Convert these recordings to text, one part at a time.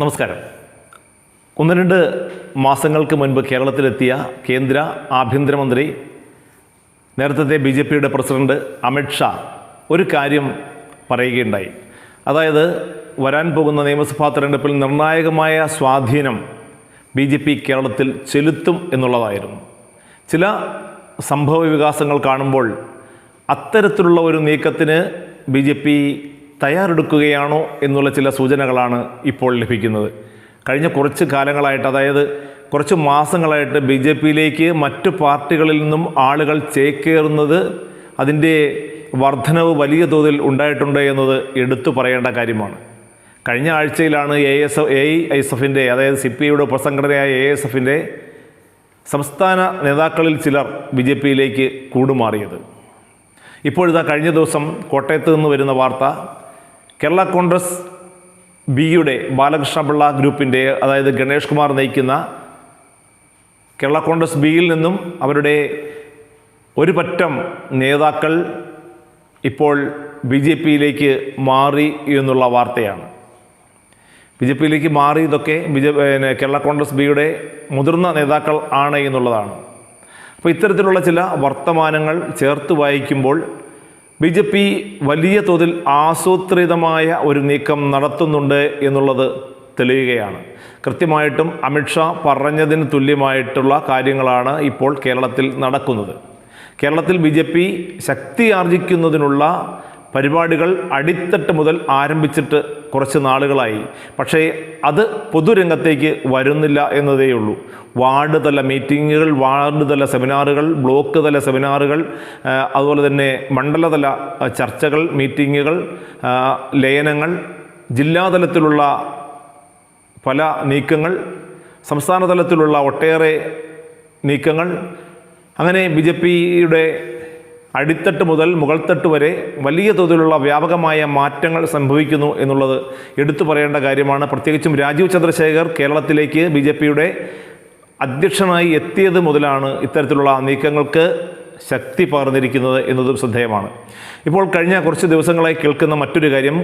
നമസ്കാരം. ഒന്ന് രണ്ട് മാസങ്ങൾക്ക് മുൻപ് കേരളത്തിലെത്തിയ കേന്ദ്ര ആഭ്യന്തരമന്ത്രി നേരത്തെ ബി ജെ പിയുടെ പ്രസിഡന്റ് അമിത്ഷാ ഒരു കാര്യം പറയുകയുണ്ടായി. അതായത് വരാൻ പോകുന്ന നിയമസഭാ തെരഞ്ഞെടുപ്പിൽ നിർണായകമായ സ്വാധീനം ബി ജെ പി കേരളത്തിൽ ചെലുത്തും എന്നുള്ളതായിരുന്നു. ചില സംഭവ വികാസങ്ങൾ കാണുമ്പോൾ അത്തരത്തിലുള്ള ഒരു നീക്കത്തിന് ബി ജെ പി തയ്യാറെടുക്കുകയാണോ എന്നുള്ള ചില സൂചനകളാണ് ഇപ്പോൾ ലഭിക്കുന്നത്. കഴിഞ്ഞ കുറച്ച് കാലങ്ങളായിട്ട് അതായത് കുറച്ച് മാസങ്ങളായിട്ട് ബി ജെ പിയിലേക്ക് മറ്റ് പാർട്ടികളിൽ നിന്നും ആളുകൾ ചേക്കേറുന്നത് അതിന്റെ വർധനവ് വലിയ തോതിൽ ഉണ്ടായിട്ടുണ്ട് എന്നത് എടുത്തു പറയേണ്ട കാര്യമാണ്. കഴിഞ്ഞ ആഴ്ചയിലാണ് A S A I S എഫിന്റെ അതായത് സി പി ഐയുടെ ഉപസംഘടനയായ എ എസ് എഫിന്റെ സംസ്ഥാന നേതാക്കളിൽ ചിലർ ബി ജെ പിയിലേക്ക് കൂടുമാറിയത്. ഇപ്പോഴിതാ കഴിഞ്ഞ ദിവസം കോട്ടയത്ത് നിന്ന് വരുന്ന വാർത്ത കേരള കോൺഗ്രസ് ബിയുടെ ബാലകൃഷ്ണപിള്ള ഗ്രൂപ്പിന്റെ അതായത് ഗണേഷ് കുമാർ നയിക്കുന്ന കേരള കോൺഗ്രസ് ബിയിൽ നിന്നും അവരുടെ ഒരു പറ്റം നേതാക്കൾ ഇപ്പോൾ ബി ജെ പിയിലേക്ക് മാറി എന്നുള്ള വാർത്തയാണ്. ബി ജെ പിയിലേക്ക് മാറി ഇതൊക്കെ ബി ജെ പിന്നെ കേരള കോൺഗ്രസ് ബിയുടെ മുതിർന്ന നേതാക്കൾ ആണ് എന്നുള്ളതാണ്. അപ്പോൾ ഇത്തരത്തിലുള്ള ചില വർത്തമാനങ്ങൾ ചേർത്ത് വായിക്കുമ്പോൾ ബി ജെ പി വലിയ തോതിൽ ആസൂത്രിതമായ ഒരു നീക്കം നടത്തുന്നുണ്ട് എന്നുള്ളത് തെളിയുകയാണ്. കൃത്യമായിട്ടും അമിത്ഷാ പറഞ്ഞതിന് തുല്യമായിട്ടുള്ള കാര്യങ്ങളാണ് ഇപ്പോൾ കേരളത്തിൽ നടക്കുന്നത്. കേരളത്തിൽ ബി ജെ പി ശക്തി ആർജിക്കുന്നതിനുള്ള പരിപാടികൾ അടിത്തട്ട് മുതൽ ആരംഭിച്ചിട്ട് കുറച്ച് നാളുകളായി. പക്ഷേ അത് പൊതുരംഗത്തേക്ക് വരുന്നില്ല എന്നതേയുള്ളൂ. വാർഡ് തല മീറ്റിങ്ങുകൾ വാർഡ് തല സെമിനാറുകൾ ബ്ലോക്ക് തല സെമിനാറുകൾ അതുപോലെ തന്നെ മണ്ഡലതല ചർച്ചകൾ മീറ്റിങ്ങുകൾ ലയനങ്ങൾ ജില്ലാതലത്തിലുള്ള പല നീക്കങ്ങൾ സംസ്ഥാന തലത്തിലുള്ള ഒട്ടേറെ നീക്കങ്ങൾ. അങ്ങനെ ബി ജെ പിയുടെ അടിത്തട്ട് മുതൽ മുകൾത്തട്ട് വരെ വലിയ തോതിലുള്ള വ്യാപകമായ മാറ്റങ്ങൾ സംഭവിക്കുന്നു എന്നുള്ളത് എടുത്തു പറയേണ്ട കാര്യമാണ്. പ്രത്യേകിച്ചും രാജീവ് ചന്ദ്രശേഖർ കേരളത്തിലേക്ക് ബി ജെ പിയുടെ അധ്യക്ഷനായി എത്തിയത് മുതലാണ് ഇത്തരത്തിലുള്ള നീക്കങ്ങൾക്ക് ശക്തി പകർന്നിരിക്കുന്നത് എന്നതും ശ്രദ്ധേയമാണ്. ഇപ്പോൾ കഴിഞ്ഞ കുറച്ച് ദിവസങ്ങളായി കേൾക്കുന്ന മറ്റൊരു കാര്യം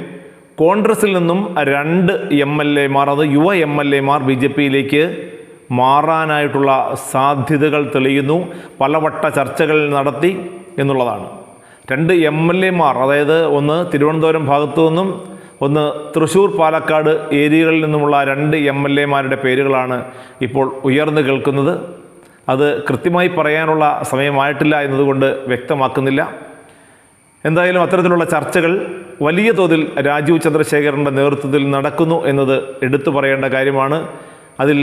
കോൺഗ്രസിൽ നിന്നും രണ്ട് എം എൽ എമാർ അത് യുവ എം എൽ എമാർ ബി ജെ പിയിലേക്ക് മാറാനായിട്ടുള്ള സാധ്യതകൾ തെളിയുന്നു. പലവട്ട ചർച്ചകൾ നടത്തി എന്നുള്ളതാണ്. രണ്ട് എം എൽ എമാർ അതായത് ഒന്ന് തിരുവനന്തപുരം ഭാഗത്തു നിന്നും ഒന്ന് തൃശ്ശൂർ പാലക്കാട് ഏരിയകളിൽ നിന്നുമുള്ള രണ്ട് എം എൽ എമാരുടെ പേരുകളാണ് ഇപ്പോൾ ഉയർന്നു കേൾക്കുന്നത്. അത് കൃത്യമായി പറയാനുള്ള സമയമായിട്ടില്ല എന്നതുകൊണ്ട് വ്യക്തമാക്കുന്നില്ല. എന്തായാലും അത്തരത്തിലുള്ള ചർച്ചകൾ വലിയ തോതിൽ രാജീവ് ചന്ദ്രശേഖരന്റെ നേതൃത്വത്തിൽ നടക്കുന്നു എന്നത് എടുത്തു പറയേണ്ട കാര്യമാണ്. അതിൽ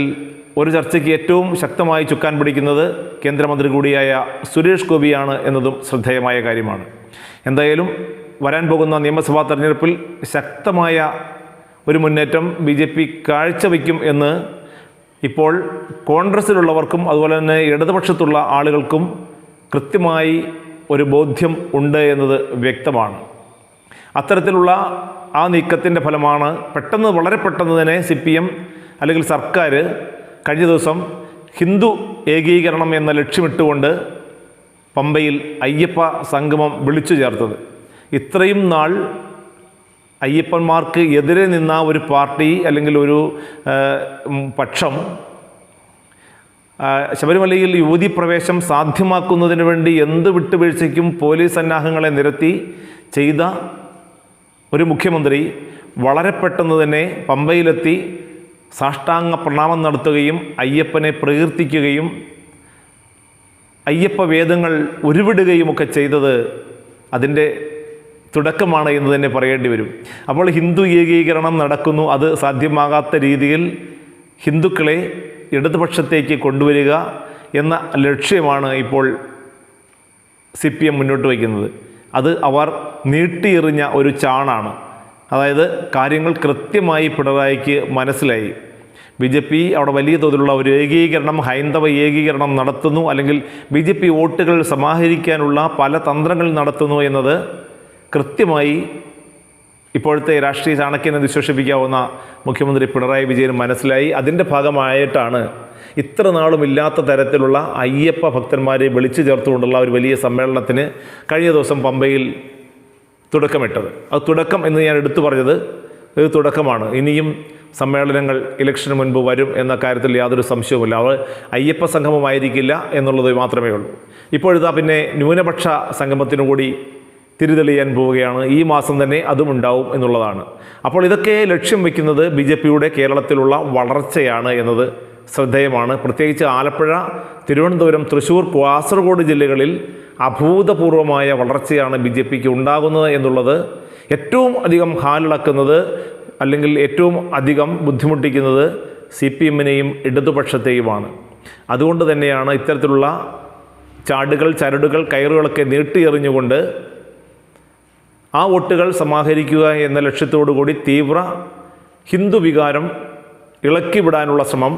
ഒരു ചർച്ചയ്ക്ക് ഏറ്റവും ശക്തമായി ചുക്കാൻ പിടിക്കുന്നത് കേന്ദ്രമന്ത്രി കൂടിയായ സുരേഷ് ഗോപിയാണ് എന്നതും ശ്രദ്ധേയമായ കാര്യമാണ്. എന്തായാലും വരാൻ പോകുന്ന നിയമസഭാ തെരഞ്ഞെടുപ്പിൽ ശക്തമായ ഒരു മുന്നേറ്റം ബി ജെ പി കാഴ്ചവെക്കും എന്ന് ഇപ്പോൾ കോൺഗ്രസ്സിലുള്ളവർക്കും അതുപോലെ തന്നെ ഇടതുപക്ഷത്തുള്ള ആളുകൾക്കും കൃത്യമായി ഒരു ബോധ്യം ഉണ്ട് എന്നത് വ്യക്തമാണ്. അത്തരത്തിലുള്ള ആ നീക്കത്തിന്റെ ഫലമാണ് പെട്ടെന്ന് വളരെ പെട്ടെന്ന് തന്നെ സി പി എം അല്ലെങ്കിൽ സർക്കാർ കഴിഞ്ഞ ദിവസം ഹിന്ദു ഏകീകരണം എന്ന ലക്ഷ്യമിട്ടുകൊണ്ട് പമ്പയിൽ അയ്യപ്പ സംഗമം വിളിച്ചു ചേർത്തത്. ഇത്രയും നാൾ അയ്യപ്പന്മാർക്ക് എതിരെ നിന്ന ഒരു പാർട്ടി അല്ലെങ്കിൽ ഒരു പക്ഷം ശബരിമലയിൽ യുവതി പ്രവേശം സാധ്യമാക്കുന്നതിന് വേണ്ടി എന്ത് വിട്ടുവീഴ്ചയ്ക്കും പോലീസ് സന്നാഹങ്ങളെ നിരത്തി ചെയ്ത ഒരു മുഖ്യമന്ത്രി വളരെ പെട്ടെന്ന് തന്നെ പമ്പയിലെത്തി സാഷ്ടാംഗ പ്രണാമം നടത്തുകയും അയ്യപ്പനെ പ്രകീർത്തിക്കുകയും അയ്യപ്പ വേദങ്ങൾ ഉരുവിടുകയുമൊക്കെ ചെയ്തത് അതിന്റെ തുടക്കമാണ് എന്ന് തന്നെ പറയേണ്ടി വരും. അപ്പോൾ ഹിന്ദു ഏകീകരണം നടക്കുന്നു. അത് സാധ്യമാകാത്ത രീതിയിൽ ഹിന്ദുക്കളെ ഇടതുപക്ഷത്തേക്ക് കൊണ്ടുവരിക എന്ന ലക്ഷ്യമാണ് ഇപ്പോൾ സി പി എം മുന്നോട്ട് വയ്ക്കുന്നത്. അത് അവർ നീട്ടിയെറിഞ്ഞ ഒരു ചാണാണ്. അതായത് കാര്യങ്ങൾ കൃത്യമായി പിണറായിക്ക് മനസ്സിലായി. ബി ജെ പി അവിടെ വലിയ തോതിലുള്ള ഒരു ഏകീകരണം ഹൈന്ദവ ഏകീകരണം നടത്തുന്നു. അല്ലെങ്കിൽ ബി ജെ പി വോട്ടുകൾ സമാഹരിക്കാനുള്ള പല തന്ത്രങ്ങൾ നടത്തുന്നു എന്നത് കൃത്യമായി ഇപ്പോഴത്തെ രാഷ്ട്രീയ ചാണക്യനെ വിശ്വസിപ്പിക്കാവുന്ന മുഖ്യമന്ത്രി പിണറായി വിജയൻ മനസ്സിലായി. അതിന്റെ ഭാഗമായിട്ടാണ് ഇത്ര നാളും ഇല്ലാത്ത തരത്തിലുള്ള അയ്യപ്പ ഭക്തന്മാരെ വിളിച്ചു ചേർത്തുകൊണ്ടുള്ള ഒരു വലിയ സമ്മേളനത്തിന് കഴിഞ്ഞ ദിവസം പമ്പയിൽ തുടക്കമിട്ടത്. അത് തുടക്കം എന്ന് ഞാൻ എടുത്തു പറഞ്ഞത് ഇത് തുടക്കമാണ്. ഇനിയും സമ്മേളനങ്ങൾ ഇലക്ഷന് മുൻപ് വരും എന്ന കാര്യത്തിൽ യാതൊരു സംശയവുമില്ല. അവർ അയ്യപ്പ സംഗമമായിരിക്കില്ല എന്നുള്ളത് മാത്രമേ ഉള്ളൂ. ഇപ്പോഴിതാ പിന്നെ ന്യൂനപക്ഷ സംഗമത്തിനു കൂടി തിരിതെളിയാൻ പോവുകയാണ്. ഈ മാസം തന്നെ അതും ഉണ്ടാവും എന്നുള്ളതാണ്. അപ്പോൾ ഇതൊക്കെ ലക്ഷ്യം വയ്ക്കുന്നത് ബി കേരളത്തിലുള്ള വളർച്ചയാണ് എന്നത് ശ്രദ്ധേയമാണ്. പ്രത്യേകിച്ച് ആലപ്പുഴ തിരുവനന്തപുരം തൃശ്ശൂർ കാസർഗോഡ് ജില്ലകളിൽ അഭൂതപൂർവമായ വളർച്ചയാണ് ബി ജെ പിക്ക് ഉണ്ടാകുന്നത് എന്നുള്ളത് ഏറ്റവും അധികം ഹാലിളക്കുന്നത് അല്ലെങ്കിൽ ഏറ്റവും അധികം ബുദ്ധിമുട്ടിക്കുന്നത് സി പി എമ്മിനെയും ഇടതുപക്ഷത്തെയുമാണ്. അതുകൊണ്ട് തന്നെയാണ് ഇത്തരത്തിലുള്ള ചാടുകൾ ചരടുകൾ കയറുകളൊക്കെ നീട്ടിയെറിഞ്ഞുകൊണ്ട് ആ വോട്ടുകൾ സമാഹരിക്കുക എന്ന ലക്ഷ്യത്തോടു കൂടി തീവ്ര ഹിന്ദു വികാരം ഇളക്കിവിടാനുള്ള ശ്രമം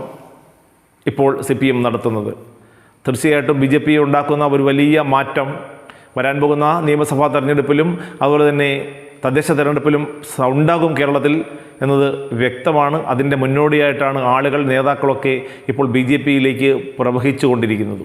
ഇപ്പോൾ സി പി എം നടത്തുന്നത്. തീർച്ചയായിട്ടും ബി ജെ പി ഉണ്ടാക്കുന്ന ഒരു വലിയ മാറ്റം വരാൻ പോകുന്ന നിയമസഭാ തെരഞ്ഞെടുപ്പിലും അതുപോലെ തന്നെ തദ്ദേശ തെരഞ്ഞെടുപ്പിലും ഉണ്ടാകും കേരളത്തിൽ എന്നത് വ്യക്തമാണ്. അതിന്റെ മുന്നോടിയായിട്ടാണ് ആളുകൾ നേതാക്കളൊക്കെ ഇപ്പോൾ ബി ജെ പിയിലേക്ക് പ്രവഹിച്ചു കൊണ്ടിരിക്കുന്നത്